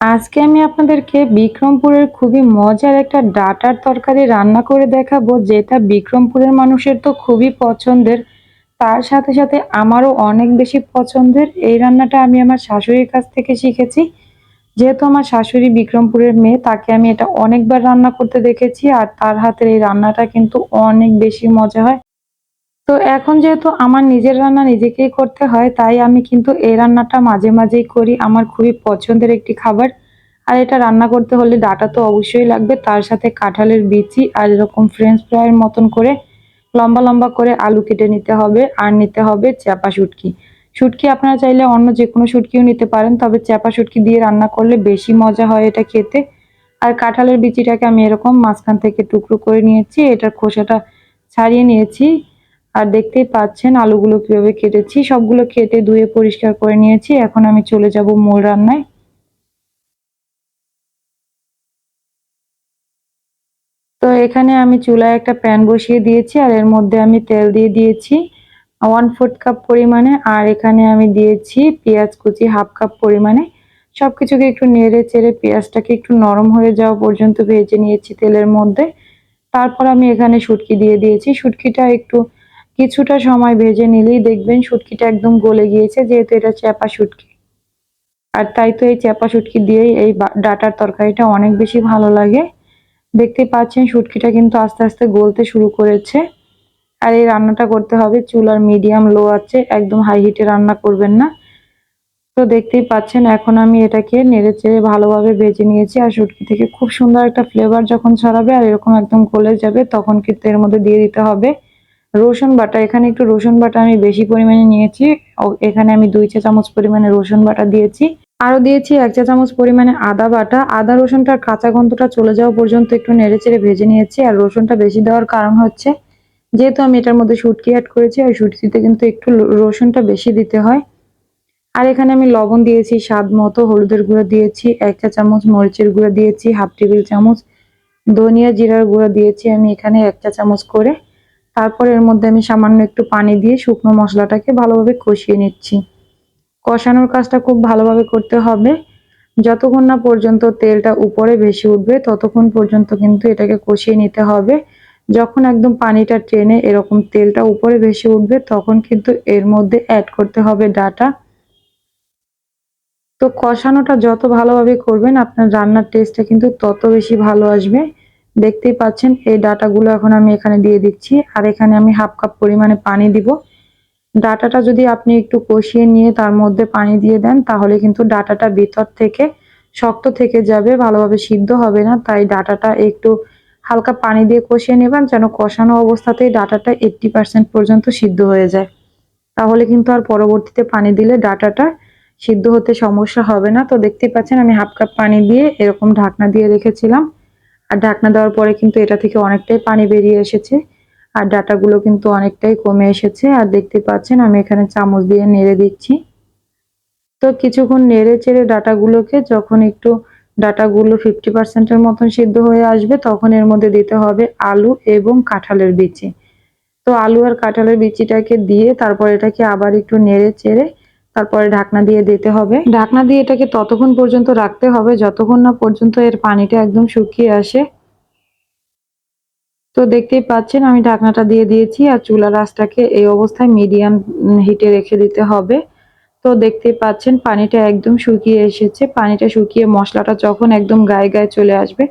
আজকে আমি আপনাদেরকে বিক্রমপুরের খুবই মজার একটা ডাটার তরকারি রান্না করে দেখাবো, যেটা বিক্রমপুরের মানুষের তো খুবই পছন্দের। তার সাথে সাথে আমারও অনেক বেশি পছন্দের। এই রান্নাটা আমি আমার শাশুড়ির কাছ থেকে শিখেছি। যেহেতু আমার শাশুড়ি বিক্রমপুরের মেয়ে, তাকে আমি এটা অনেকবার রান্না করতে দেখেছি আর তার হাতের এই রান্নাটা কিন্তু অনেক বেশি মজা হয়। তো এখন যেহেতু আমার নিজের রান্না নিজেকেই করতে হয়, তাই আমি কিন্তু এই রান্নাটা মাঝে মাঝেই করি। আমার খুবই পছন্দের একটি খাবার। আর এটা রান্না করতে হলে ডাটা তো অবশ্যই লাগবে, তার সাথে কাঁঠালের বিচি আর এরকম ফ্রেঞ্চ ফ্রাইয়ের মতন করে লম্বা লম্বা করে আলু কেটে নিতে হবে আর নিতে হবে চ্যাপা শুটকি। শুটকি আপনারা চাইলে অন্য যে কোনো শুটকিও নিতে পারেন, তবে চ্যাপা শুটকি দিয়ে রান্না করলে বেশি মজা হয় এটা খেতে। আর কাঁঠালের বিচিটাকে আমি এরকম মাঝখান থেকে টুকরো করে নিয়েছি, এটার খোসাটা ছাড়িয়ে নিয়েছি। আর দেখতেই পাচ্ছেন আলুগুলো কীভাবে কেটেছি। সবগুলো কেটে ধুয়ে পরিষ্কার করে নিয়েছি। এখন আমি চলে যাব মূল রান্নায়। তো এখানে আমি চুলায় একটা প্যান বসিয়ে দিয়েছি আর এর মধ্যে আমি তেল দিয়ে দিয়েছি ওয়ান ফোর্থ কাপ পরিমাণে। আর এখানে আমি দিয়েছি পেঁয়াজ কুচি হাফ কাপ পরিমাণে। সব কিছুকে একটু নেড়ে চেড়ে পেঁয়াজটাকে একটু নরম হয়ে যাওয়া পর্যন্ত ভেজে নিয়েছি তেলের মধ্যে। তারপর আমি এখানে শুটকি দিয়ে দিয়েছি। শুটকিটা একটু কিছুটা সময় ভেজে নিলেই দেখবেন শুটকিটা একদম গলে গিয়েছে, যেহেতু এটা চ্যাপা শুটকি আর তাই তো এই চ্যাপা শুটকি দিয়েই এই ডাটার তরকারিটা অনেক বেশি ভালো লাগে। দেখতে পাচ্ছেন শুটকিটা কিন্তু আস্তে আস্তে গলতে শুরু করেছে। আর এই রান্নাটা করতে হবে চুলার মিডিয়াম লো আছে, একদম হাই হিটে রান্না করবেন না। তো দেখতেই পাচ্ছেন এখন আমি এটাকে নেড়ে চেড়ে ভালোভাবে ভেজে নিয়েছি। আর শুটকি থেকে খুব সুন্দর একটা ফ্লেভার যখন ছড়াবে আর এরকম একদম গলে যাবে, তখন কিন্তু এর মধ্যে দিয়ে দিতে হবে রসুন বাটা, এখানে একটু রসুন বাটা আমি বেশি পরিমাণে নিয়েছি। এখানে আমি দুই চা চামচ পরিমাণে রসুন বাটা দিয়েছি। আরও দিয়েছি এক চা চামচ পরিমাণে আদা বাটা। আদা রসুনটার কাঁচা গন্ধটা চলে যাওয়া পর্যন্ত একটু নেড়ে চেড়ে ভেজে নিয়েছি। আর রসুনটা বেশি দেওয়ার কারণ হচ্ছে, যেহেতু আমি এটার মধ্যে শুটকি অ্যাড করেছি আর শুটকিতে কিন্তু একটু রসুনটা বেশি দিতে হয়। আর এখানে আমি লবণ দিয়েছি, স্বাদ মতো হলুদের গুঁড়ো দিয়েছি, এক চা চামচ মরিচের গুঁড়ো দিয়েছি, হাফ টেবিল চামচ ধনিয়া জিরার গুঁড়ো দিয়েছি। আমি এখানে এক চা চামচ করে তারপর এর মধ্যে আমি সামান্য একটু পানি দিয়ে শুকনো মশলাটাকে ভালোভাবে কষিয়ে নিচ্ছি। কষানোর কাজটা খুব ভালোভাবে করতে হবে। যতক্ষণ না পর্যন্ত তেলটা উপরে বেশি উঠবে, ততক্ষণ পর্যন্ত কিন্তু এটাকে কষিয়ে নিতে হবে। যখন একদম পানিটা টেনে এরকম তেলটা উপরে বেশি উঠবে, তখন কিন্তু এর মধ্যে অ্যাড করতে হবে ডাটা। তো কষানোটা যত ভালোভাবে করবেন, আপনার রান্নার টেস্টটা কিন্তু তত বেশি ভালো আসবে। দেখতেই পাচ্ছেন, এই ডাটাগুলো এখন আমি এখানে দিয়ে দিচ্ছি। আর এখানে আমি হাফ কাপ পরিমাণে পানি দিব। ডাটাটা যদি আপনি একটু কষিয়ে নিয়ে তার মধ্যে পানি দিয়ে দেন, তাহলে কিন্তু ডাটাটা ভিতর থেকে শক্ত থেকে যাবে, ভালোভাবে সিদ্ধ হবে না। তাই ডাটাটা একটু হালকা পানি দিয়ে কষিয়ে নেবেন, যেন কষানো অবস্থাতেই ডাটাটা এইট্টি পার্সেন্ট পর্যন্ত সিদ্ধ হয়ে যায়। তাহলে কিন্তু আর পরবর্তীতে পানি দিলে ডাটাটা সিদ্ধ হতে সমস্যা হবে না। তো দেখতেই পাচ্ছেন, আমি হাফ কাপ পানি দিয়ে এরকম ঢাকনা দিয়ে রেখেছিলাম। আর ঢাকনা দেওয়ার পরে কিন্তু এটা থেকে অনেকটাই পানি বেরিয়ে এসেছে। আর ডাটাগুলো কিন্তু অনেকটাই কমে এসেছে। আর দেখতে পাচ্ছেন আমি এখানে চামচ দিয়ে নেড়ে দিচ্ছি। তো কিছুক্ষণ নেড়ে চেড়ে ডাটাগুলোকে যখন একটু ডাটাগুলো ফিফটি পার্সেন্টের মতন সিদ্ধ হয়ে আসবে, তখন এর মধ্যে দিতে হবে আলু এবং কাঁঠালের বিচি। তো আলু আর কাঁঠালের বিচিটাকে দিয়ে তারপর এটাকে আবার একটু নেড়ে চেড়ে তারপরে ঢাকনা দিয়ে দিতে হবে। ঢাকনা দিয়ে এটাকে ততক্ষণ পর্যন্ত রাখতে হবে, যতক্ষণ না পর্যন্ত এর পানিটা একদম শুকিয়ে আসে। তো দেখতেই পাচ্ছেন, আমি ঢাকনাটা দিয়ে দিয়েছি আর চুলা রাসটাকে এই অবস্থায় মিডিয়াম হিটে রেখে দিতে হবে। তো দেখতেই পাচ্ছেন, পানিটা একদম শুকিয়ে এসেছে। পানিটা শুকিয়ে মশলাটা যখন একদম গায়ে গায়ে চলে আসবে,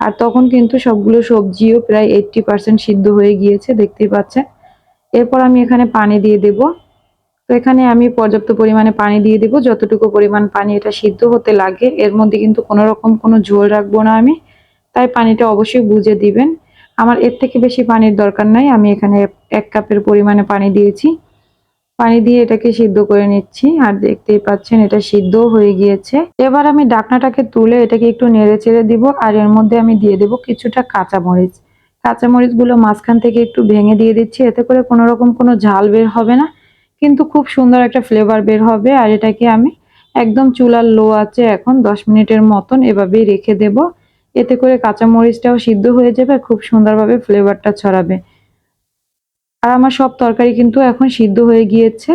আর তখন কিন্তু সবগুলো সবজিও প্রায় এইটটি পার্সেন্ট সিদ্ধ হয়ে গিয়েছে, দেখতেই পাচ্ছেন। এরপর আমি এখানে পানি দিয়ে দেব। তো এখানে আমি পর্যাপ্ত পরিমাণে পানি দিয়ে দিব। যতটুকু পরিমাণ পানি এটা সিদ্ধ হতে লাগে, এর মধ্যে কিন্তু কোনো রকম কোনো ঝোল রাখব না আমি। তাই পানিটা অবশ্যই বুঝে দিবেন। আমার এর থেকে বেশি পানির দরকার নাই, আমি এখানে এক কাপের পরিমাণে পানি দিয়েছি। পানি দিয়ে এটাকে সিদ্ধ করে নিচ্ছি, আর দেখতেই পাচ্ছেন এটা সিদ্ধ হয়ে গিয়েছে। এবার আমি ডাকনাটাকে তুলে এটাকে একটু নেড়ে চেড়ে দিব, আর এর মধ্যে আমি দিয়ে দেব কিছুটা কাঁচামরিচ। কাঁচামরিচগুলো মাঝখান থেকে একটু ভেঙে দিয়ে দিচ্ছি, এতে করে কোনো রকম কোনো ঝাল বের হবে না। কিন্তু খুব সুন্দর একটা ফ্লেভার বের হবে। আর এটাকে আমি একদম চুলার লো আছে এখন দশ মিনিটের মতন এভাবেই রেখে দেবো। এতে করে কাঁচামরিচটাও সিদ্ধ হয়ে যাবে, খুব সুন্দরভাবে ফ্লেভারটা ছড়াবে। আর আমার সব তরকারি কিন্তু এখন সিদ্ধ হয়ে গিয়েছে।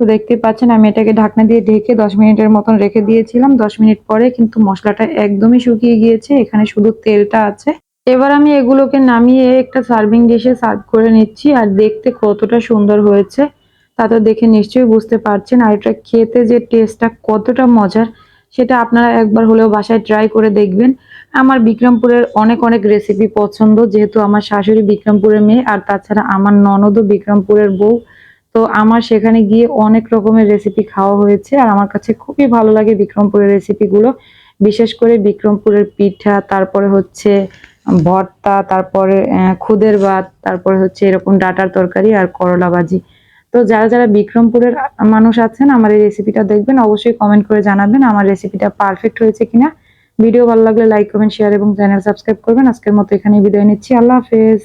তো দেখতে পাচ্ছেন, আমি এটাকে ঢাকনা দিয়ে ঢেকে দশ মিনিটের মতন রেখে দিয়েছিলাম। দশ মিনিট পরে কিন্তু মশলাটা একদমই শুকিয়ে গিয়েছে, এখানে শুধু তেলটা আছে। এবার আমি এগুলোকে নামিয়ে একটা সার্ভিং ডিশে সার্ভ করে নিচ্ছি, আর দেখতে কতটা সুন্দর হয়েছে। তা তো দেখে নিশ্চয়ই বুঝতে পারছেন। আর এটা খেতে যে টেস্টটা কতটা মজার, সেটা আপনারা একবার হলেও বাসায় ট্রাই করে দেখবেন। আমার বিক্রমপুরের অনেক অনেক রেসিপি পছন্দ, যেহেতু আমার শাশুড়ি বিক্রমপুরের মেয়ে, আর তাছাড়া আমার ননদও বিক্রমপুরের বউ। তো আমার সেখানে গিয়ে অনেক রকমের রেসিপি খাওয়া হয়েছে, আর আমার কাছে খুবই ভালো লাগে বিক্রমপুরের রেসিপিগুলো বিশেষ করে বিক্রমপুরের পিঠা, তারপরে হচ্ছে ভর্তা, তারপরে খুদের ভাত, তারপরে হচ্ছে এরকম ডাটার তরকারি আর করলা ভাজি তো যারা যারা বিক্রমপুরের মানুষ আছেন, আমার এই রেসিপিটা দেখবেন, অবশ্যই কমেন্ট করে জানাবেন আমার রেসিপিটা পারফেক্ট হয়েছে কিনা। ভিডিও ভালো লাগলে লাইক কমেন্ট শেয়ার এবং চ্যানেল সাবস্ক্রাইব করবেন। আজকের মতো এখানে বিদায় নিচ্ছি। আল্লাহ হাফেজ।